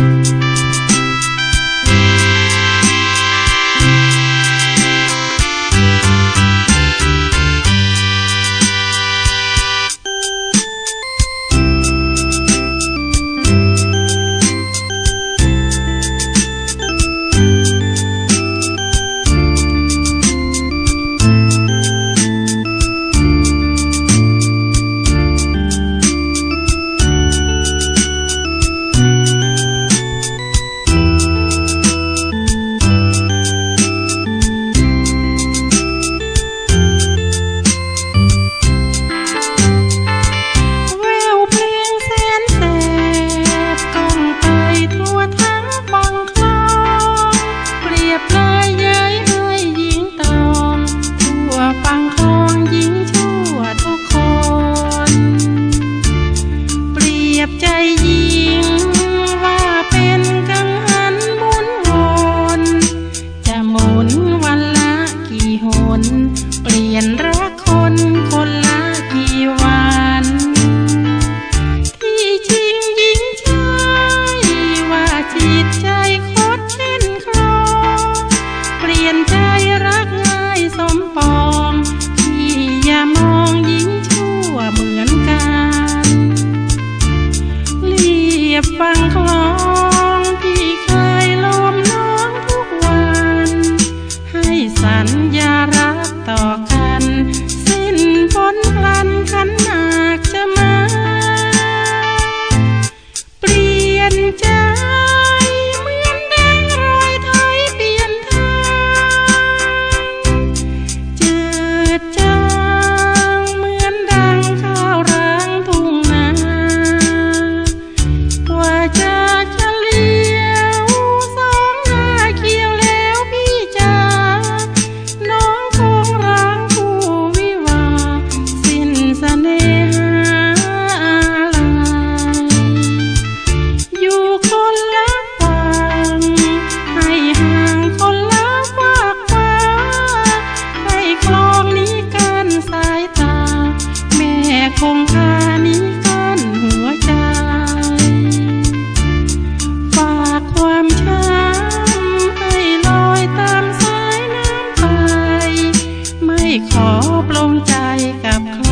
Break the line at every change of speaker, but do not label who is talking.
Thank you. ยนรักคนคนละกี่วัน ที่จริงยิงใจว่าจิตใจคดเช่นครอง เปลี่ยนใจรักง่ายสมปองที่อย่ามองยิงชั่วเหมือนกันเรียบฟังเข ขอปลงใจกับเขา